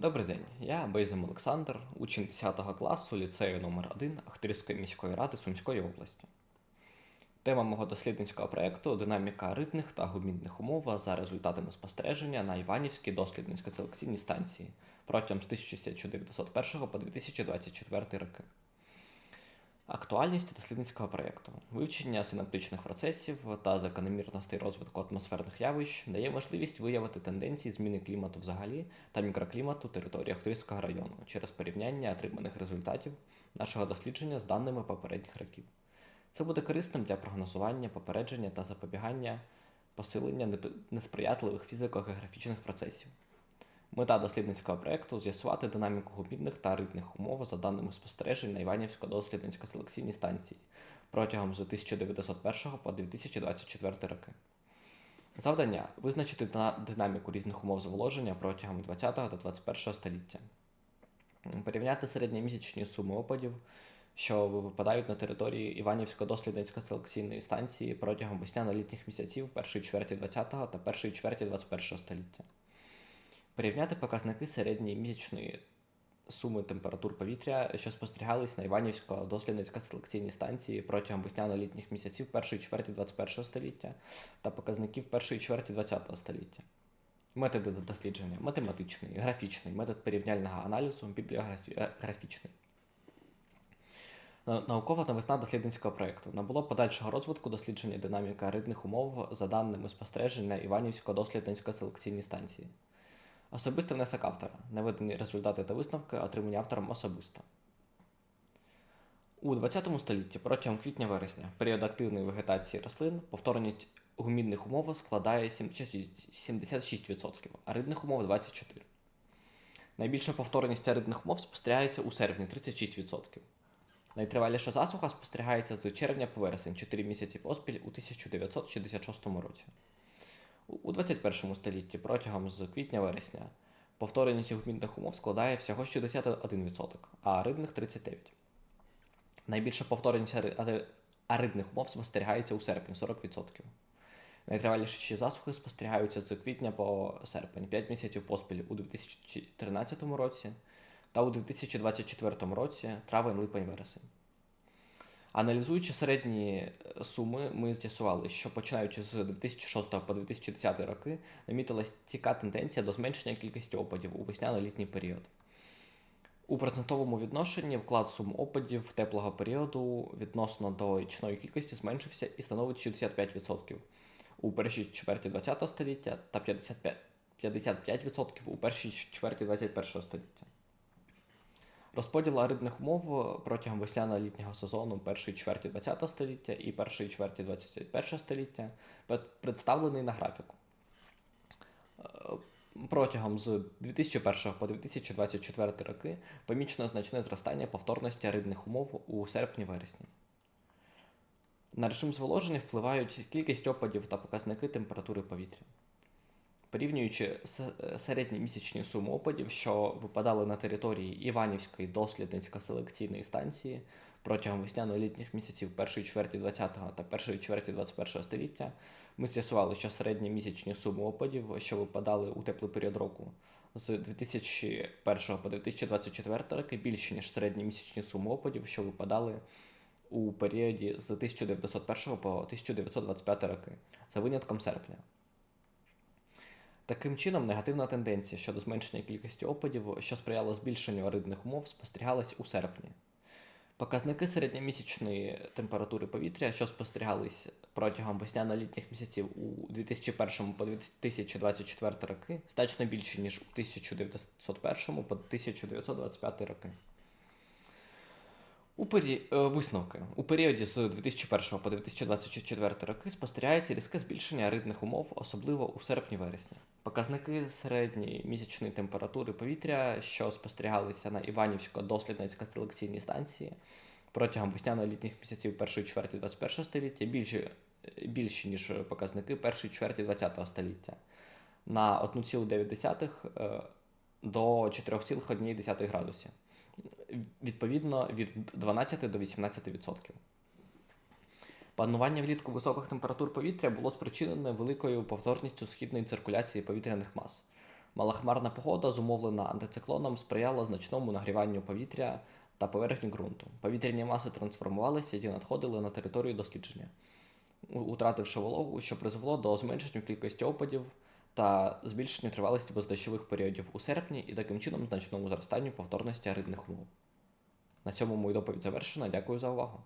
Добрий день, я Бейзем Олександр, учень 10 класу ліцею номер 1 Ахтирської міської ради Сумської області. Тема мого дослідницького проєкту динаміка ритних та гумінних умов за результатами спостереження на Іванівській дослідницько-селекційній станції протягом з 1991 по 2024 роки. Актуальність дослідницького проєкту. Вивчення синаптичних процесів та закономірностей розвитку атмосферних явищ дає можливість виявити тенденції зміни клімату взагалі та мікроклімату території Охтирського району через порівняння отриманих результатів нашого дослідження з даними попередніх років. Це буде корисним для прогнозування, попередження та запобігання посилення несприятливих фізико-географічних процесів. Мета дослідницького проєкту з'ясувати динаміку гумідних та ритних умов за даними спостережень на Іванівсько-дослідницько-селекційній станції протягом з 1901 по 2024 роки. Завдання визначити динаміку різних умов зволоження протягом 20 та 21 століття, порівняти середньомісячні суми опадів, що випадають на території Іванівсько-дослідницько-селекційної станції протягом весняно-літніх місяців першої чверті 20 та першої чверті 21 століття. Порівняти показники середньої місячної суми температур повітря, що спостерігались на Іванівсько-дослідницько-селекційній станції протягом весняно-літніх місяців першої чверті 21 століття та показників першої чверті 20 століття. Методи дослідження математичний, графічний, метод порівняльного аналізу, бібліографічний. Наукова новизна дослідницького проєкту набуло подальшого розвитку дослідження динаміки ридних умов за даними спостережень на Іванівсько-дослідницько-селекційній станції. Особистий внесок автора. Наведені результати та висновки отримані автором особисто. У 20 столітті протягом квітня-вересня, період активної вегетації рослин, повторність гумідних умов складає 76%, а ридних умов 24%. Найбільша повторність аридних умов спостерігається у серпні 36%. Найтриваліша засуха спостерігається з червня по вересень 4 місяці поспіль у 1966 році. У- У 21 столітті протягом з квітня-вересня повтореність гумідних умов складає всього 61%, а рибних 39%. Найбільша повтореність ари- ари- аридних умов спостерігається у серпні 40%. Найтриваліші засухи спостерігаються з квітня по серпень 5 місяців поспіль у 2013 році та у 2024 році травень, липень, вересень. Аналізуючи середні е, суми, ми з'ясували, що починаючи з 2006 по 2010 роки намітилась стійка тенденція до зменшення кількості опадів у весняно-літній період. У процентовому відношенні вклад сум опадів теплого періоду відносно до річної кількості зменшився і становить 65% у першій чверті ХХ століття та 55, 55% у першій чверті 21 століття. Розподіл аридних умов протягом весняно-літнього сезону першої чверті ХХ століття і першої чверті 21 століття представлений на графіку. Е, Протягом з 2001 по 2024 роки помічено значне зростання повторності аридних умов у серпні-вересні. На режим зволоження впливають кількість опадів та показники температури повітря. Порівнюючи с- середні місячні суми опадів, що випадали на території Іванівської дослідницько-селекційної станції протягом весняно-літніх місяців першої чверті 20 та першої чверті 21 століття, ми з'ясували, що середні місячні суми опадів, що випадали у теплий період року з 2001 по 2024 роки, більші, ніж середні місячні суми опадів, що випадали у періоді з 1901 по 1925 роки, за винятком серпня. Таким чином, негативна тенденція щодо зменшення кількості опадів, що сприяло збільшенню аридних умов, спостерігалась у серпні. Показники середньомісячної температури повітря, що спостерігались протягом весняно-літніх місяців у 2001 по 2024 роки, значно більші, ніж у 1901 по 1925 роки. У пері... е, висновки. У періоді з 2001 по 2024 роки спостерігається різке збільшення рибних умов, особливо у серпні-вересні. Показники середньої місячної температури повітря, що спостерігалися на Іванівсько-дослідницько-селекційній станції протягом весняно-літніх місяців першої чверті 21 століття, більші, більші ніж показники першої чверті 20 століття на 1,9 е, до 4,1 градусів відповідно від 12 до 18%. Панування влітку високих температур повітря було спричинене великою повторністю східної циркуляції повітряних мас. Малохмарна погода, зумовлена антициклоном, сприяла значному нагріванню повітря та поверхні ґрунту. Повітряні маси трансформувалися і надходили на територію дослідження, утративши вологу, що призвело до зменшення кількості опадів та збільшення тривалості бездощових періодів у серпні і таким чином значному зростанню повторності аридних умов. На цьому мою доповідь завершена. Дякую за увагу.